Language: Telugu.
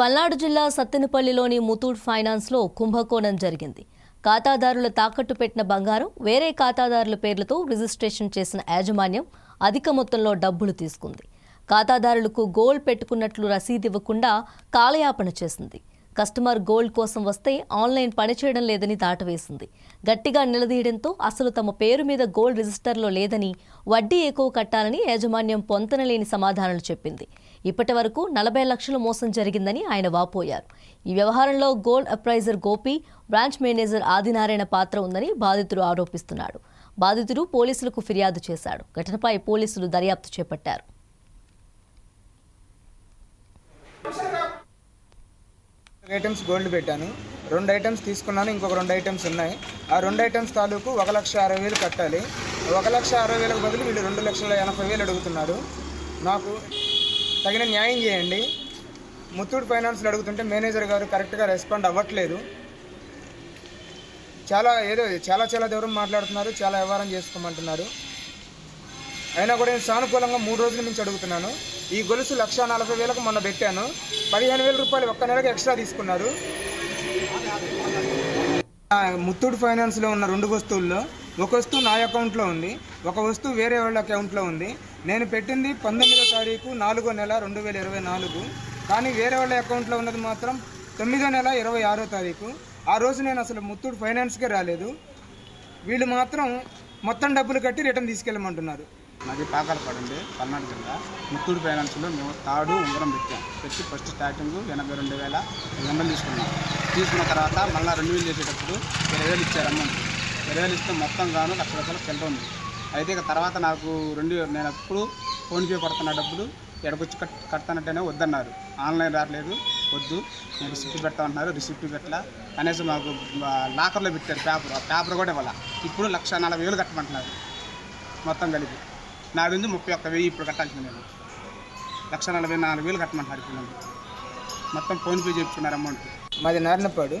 పల్నాడు జిల్లా సత్తెనపల్లిలోని ముతూట్ ఫైనాన్స్లో కుంభకోణం జరిగింది. ఖాతాదారుల తాకట్టు పెట్టిన బంగారం వేరే ఖాతాదారుల పేర్లతో రిజిస్ట్రేషన్ చేసిన యాజమాన్యం అధిక మొత్తంలో డబ్బులు తీసుకుంది. ఖాతాదారులకు గోల్డ్ పెట్టుకున్నట్లు రసీదు ఇవ్వకుండా కాలయాపన చేసింది. కస్టమర్ గోల్డ్ కోసం వస్తే ఆన్లైన్ పనిచేయడం లేదని దాటవేసింది. గట్టిగా నిలదీయడంతో అసలు తమ పేరు మీద గోల్డ్ రిజిస్టర్లో లేదని వడ్డీ ఎక్కువ కట్టాలని యాజమాన్యం పొంతనలేని సమాధానాలు చెప్పింది. ఇప్పటి వరకు నలభై లక్షల మోసం జరిగిందని ఆయన వాపోయారు. ఈ వ్యవహారంలో gold appraiser Gopi branch manager Adinarayana పాత్ర ఉందని బాధితుడు ఆరోపిస్తున్నాడు. బాధితుడు పోలీసులకు ఫిర్యాదు చేశాడు. ఘటనపై పోలీసులు దర్యాప్తు చేపట్టారు. ఐటమ్స్ గోల్డ్ పెట్టాను. రెండు ఐటమ్స్ తీసుకున్నాను ఇంకొక రెండు ఐటమ్స్ ఉన్నాయి. ఆ రెండు ఐటమ్స్ తాలూకు ఒక లక్ష అరవై వేలు కట్టాలి. ఒక లక్ష అరవై వేలకు బదులు వీళ్ళు రెండు లక్షల ఎనభై వేలు అడుగుతున్నారు. నాకు తగిన న్యాయం చేయండి. ముత్తూట్ ఫైనాన్స్లో అడుగుతుంటే మేనేజర్ గారు కరెక్ట్గా రెస్పాండ్ అవ్వట్లేదు. చాలా ఏదో చాలా చాలా దూరం మాట్లాడుతున్నారు చాలా వ్యవహారం చేసుకోమంటున్నారు. అయినా కూడా నేను సానుకూలంగా మూడు రోజుల నుంచి అడుగుతున్నాను. ఈ గొలుసు లక్ష నలభై వేలకు మొన్న పెట్టాను. పదిహేను వేల రూపాయలు ఒక్క నెలకు ఎక్స్ట్రా తీసుకున్నారు. ముత్తూట్ ఫైనాన్స్లో ఉన్న రెండు వస్తువుల్లో ఒక వస్తువు నా అకౌంట్లో ఉంది ఒక వస్తువు వేరే వాళ్ళ అకౌంట్లో ఉంది. నేను పెట్టింది పంతొమ్మిదో తారీఖు నాలుగో నెల రెండు వేల ఇరవై నాలుగు. కానీ వేరే వాళ్ళ అకౌంట్లో ఉన్నది మాత్రం తొమ్మిదో నెల ఇరవై ఆరో తారీఖు. ఆ రోజు నేను అసలు ముత్తూట్ ఫైనాన్స్కే రాలేదు. వీళ్ళు మాత్రం మొత్తం డబ్బులు కట్టి రిటర్న్ తీసుకెళ్ళమంటున్నారు. మాది పాకాలపాడండి పల్నాడు జిల్లా. ముత్తూరు ఫైనాన్స్లో మేము తాడు ఉంగరం పెట్టాం. పెట్టి ఫస్ట్ స్టార్టింగ్ ఎనభై రెండు వేల ఐదు వందలు తీసుకున్నాం. తీసుకున్న తర్వాత మళ్ళీ రెండు వేలు చేసేటప్పుడు ఇరవై వేలు ఇచ్చారు అమౌంట్ ఇరవై వేలు ఇస్తే మొత్తం గాను లక్ష రూపాయలు చిల్లర ఉంది. అయితే ఇక తర్వాత నాకు రెండు నేను అప్పుడు ఫోన్పే కొడుతున్న డబ్బులు ఎడకొచ్చి కట్ కడతానంటేనే వద్దన్నారు. ఆన్లైన్ రావట్లేదు వద్దు. నేను రిసిప్ట్ పెడతామన్నారు రిసిప్ట్ పెట్టలా. కనీసం మాకు లాకర్లో పెట్టారు పేపర్ ఆ పేపర్ కూడా ఇవ్వాల. ఇప్పుడు లక్ష నలభై వేలు కట్టమంటున్నారు. మొత్తం కలిపి. నాలుగు నుంచి ముప్పై ఒక్క వెయ్యి ఇప్పుడు కట్టాల్సింది నేను లక్ష నలభై నాలుగు వేలు కట్టమంటున్నారు ఇప్పుడు మొత్తం ఫోన్పే చెప్తున్నారు అమౌంట్. మాది నారినపాడు